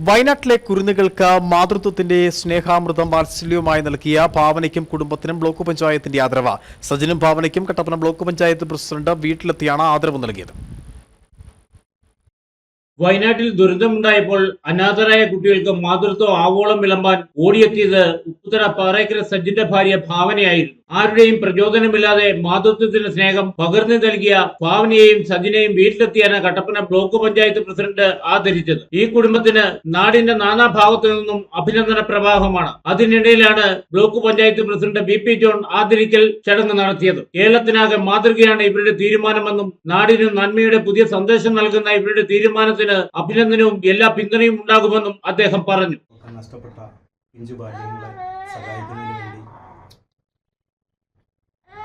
വയനാട്ടിലെ കുരുന്നുകൾക്ക് മാതൃത്വത്തിന്റെ സ്നേഹാമൃതം വാത്സല്യവുമായി നൽകിയ ഭാവനയ്ക്കും കുടുംബത്തിനും ബ്ലോക്ക് പഞ്ചായത്തിന്റെ ആദരവ്. സജിനും ഭാവനയ്ക്കും കട്ടപ്പന ബ്ലോക്ക് പഞ്ചായത്ത് പ്രസിഡന്റ് വീട്ടിലെത്തിയാണ് ആദരവ് നൽകിയത്. വയനാട്ടിൽ ദുരന്തമുണ്ടായപ്പോൾ അനാഥരായ കുട്ടികൾക്ക് മാതൃത്വം ആവോളം വിളമ്പാൻ ഓടിയെത്തിയത് ഉപ്പുതറ പാറേക്കര സജ്ജിന്റെ ഭാര്യ ഭാവനയായിരുന്നു. ആരുടെയും പ്രചോദനമില്ലാതെ മാതൃത്വത്തിന്റെ സ്നേഹം പകർന്നു നൽകിയ ഭാവനയെയും സജിനെയും വീട്ടിലെത്തിയാണ് കട്ടപ്പന ബ്ലോക്ക് പഞ്ചായത്ത് പ്രസിഡന്റ് ആദരിച്ചത്. ഈ കുടുംബത്തിന് നാടിന്റെ നാനാഭാഗത്തു നിന്നും അഭിനന്ദന പ്രവാഹമാണ്. അതിനിടയിലാണ് block panchayat president B P John ആദരിക്കൽ ചടങ്ങ് നടത്തിയത്. കേരളത്തിനാകെ മാതൃകയാണ് ഇവരുടെ തീരുമാനമെന്നും നാടിന് നന്മയുടെ പുതിയ സന്ദേശം നൽകുന്ന ഇവരുടെ തീരുമാനത്തിന് അഭിനന്ദനവും എല്ലാ പിന്തുണയും ഉണ്ടാകുമെന്നും അദ്ദേഹം പറഞ്ഞു. നഷ്ടപ്പെട്ട ബാല്യങ്ങളെ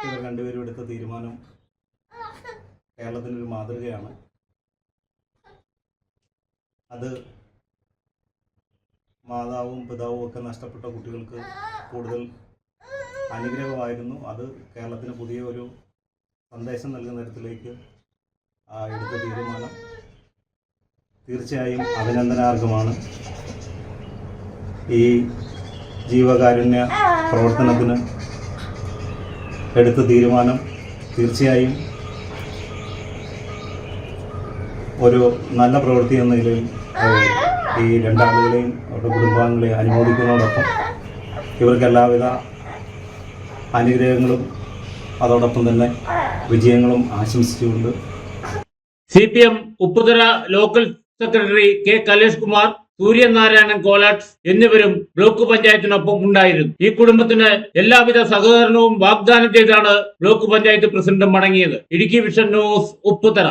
ഇവർ രണ്ടുപേരും എടുത്ത തീരുമാനം കേരളത്തിനൊരു മാതൃകയാണ്. അത് മാതാവും പിതാവും ഒക്കെ നഷ്ടപ്പെട്ട കുട്ടികൾക്ക് കൂടുതൽ അനുഗ്രഹമായിരുന്നു. അത് കേരളത്തിന് പുതിയ ഒരു സന്ദേശം നൽകുന്ന തരത്തിലേക്ക് എടുത്ത തീരുമാനം. തീർച്ചയായും അഭിനന്ദനാർഹമാണ്. ഈ ജീവകാരുണ്യ പ്രവർത്തനത്തിന് എടുത്ത തീരുമാനം തീർച്ചയായും ഒരു നല്ല പ്രവൃത്തി എന്ന നിലയിൽ ഈ രണ്ടാളുകളെയും അവരുടെ കുടുംബാംഗങ്ങളെയും അനുമോദിക്കുന്നതോടൊപ്പം ഇവർക്ക് എല്ലാവിധ അനുഗ്രഹങ്ങളും അതോടൊപ്പം തന്നെ വിജയങ്ങളും ആശംസിച്ചുകൊണ്ട് C P M Upputhara local secretary K Kalesh Kumar Suryanarayanan Kolattu എന്നിവരും ബ്ലോക്ക് പഞ്ചായത്തിനൊപ്പം ഉണ്ടായിരുന്നു. ഈ കുടുംബത്തിന് എല്ലാവിധ സഹകരണവും വാഗ്ദാനം ചെയ്താണ് ബ്ലോക്ക് പഞ്ചായത്ത് പ്രസിഡന്റ് മടങ്ങിയത്. Idukki vision news Upputhara.